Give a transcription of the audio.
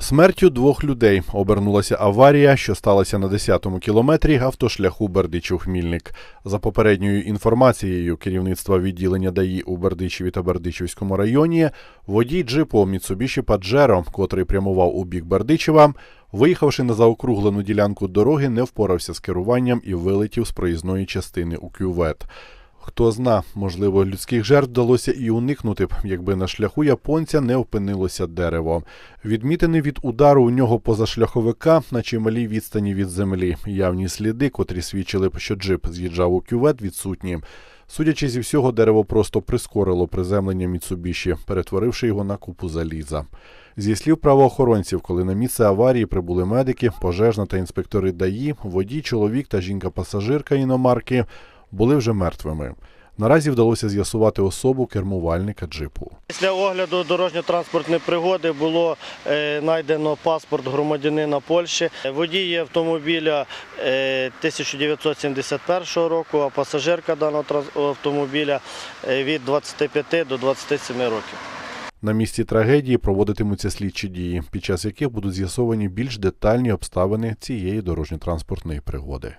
Смертю двох людей обернулася аварія, що сталася на 10-му кілометрі автошляху Бердичів-Хмільник. За попередньою інформацією керівництва відділення ДАІ у Бердичеві та Бердичівському районі, водій джипу Mitsubishi Pajero, котрий прямував у бік Бердичева, виїхавши на заокруглену ділянку дороги, не впорався з керуванням і вилетів з проїзної частини у кювет. Хто зна, можливо, людських жертв вдалося і уникнути б, якби на шляху японця не опинилося дерево. Відмітини від удару у нього позашляховика на чималій відстані від землі. Явні сліди, котрі свідчили б, що джип з'їжджав у кювет, відсутні. Судячи зі всього, дерево просто прискорило приземлення Міцубіші, перетворивши його на купу заліза. Зі слів правоохоронців, коли на місце аварії прибули медики, пожежна та інспектори ДАІ, водій, чоловік та жінка-пасажирка іномарки були вже мертвими. Наразі вдалося з'ясувати особу кермувальника джипу. Після огляду дорожньо-транспортної пригоди було е, знайдено паспорт громадянина Польщі. Водій автомобіля е, 1971 року, а пасажирка даного автомобіля е, від 25 до 27 років. На місці трагедії проводитимуться слідчі дії, під час яких будуть з'ясовані більш детальні обставини цієї дорожньо-транспортної пригоди.